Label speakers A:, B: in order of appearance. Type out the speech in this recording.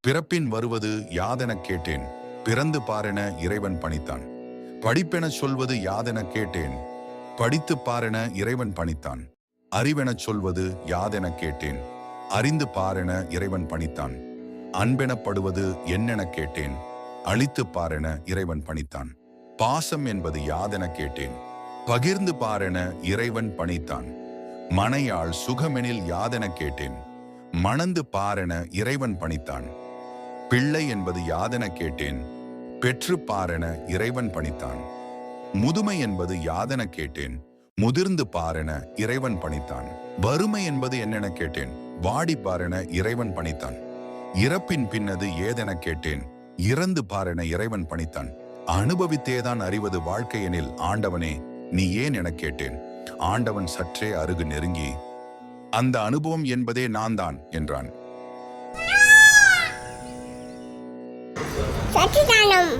A: பிறப்பின் வருவது யாதெனக் கேட்டேன் பிறந்து பாரென இறைவன் பணித்தான். படிப்பெனச் சொல்வது யாதென கேட்டேன் படித்து பாரென இறைவன் பணித்தான். அறிவெனச் சொல்வது யாதென கேட்டேன் அறிந்து பாரென இறைவன் பணித்தான். அன்பெனப்படுவது என்னென கேட்டேன் அழித்து பாரென இறைவன் பணித்தான். பாசம் என்பது யாதென கேட்டேன் பகிர்ந்து பாரென இறைவன் பணித்தான். மனையாள் சுகமெனில் யாதென கேட்டேன் மணந்து பாரென இறைவன் பணித்தான். பிள்ளை என்பது யாதென கேட்டேன் பெற்று பாரென இறைவன் பணித்தான். முதுமை என்பது யாதென கேட்டேன் முதிர்ந்து பாரென இறைவன் பணித்தான். வறுமை என்பது என்னென கேட்டேன் வாடி பாரென இறைவன் பணித்தான். இறப்பின் பின்னது ஏதென கேட்டேன் இறந்து பாரென இறைவன் பணித்தான். அனுபவித்தேதான் அறிவது வாழ்க்கையெனில் ஆண்டவனே நீ ஏன் எனக் கேட்டேன்? ஆண்டவன் சற்றே அருகு நெருங்கி அந்த அனுபவம் என்பதே நான் தான் என்றான்.
B: சச்சிதானம்.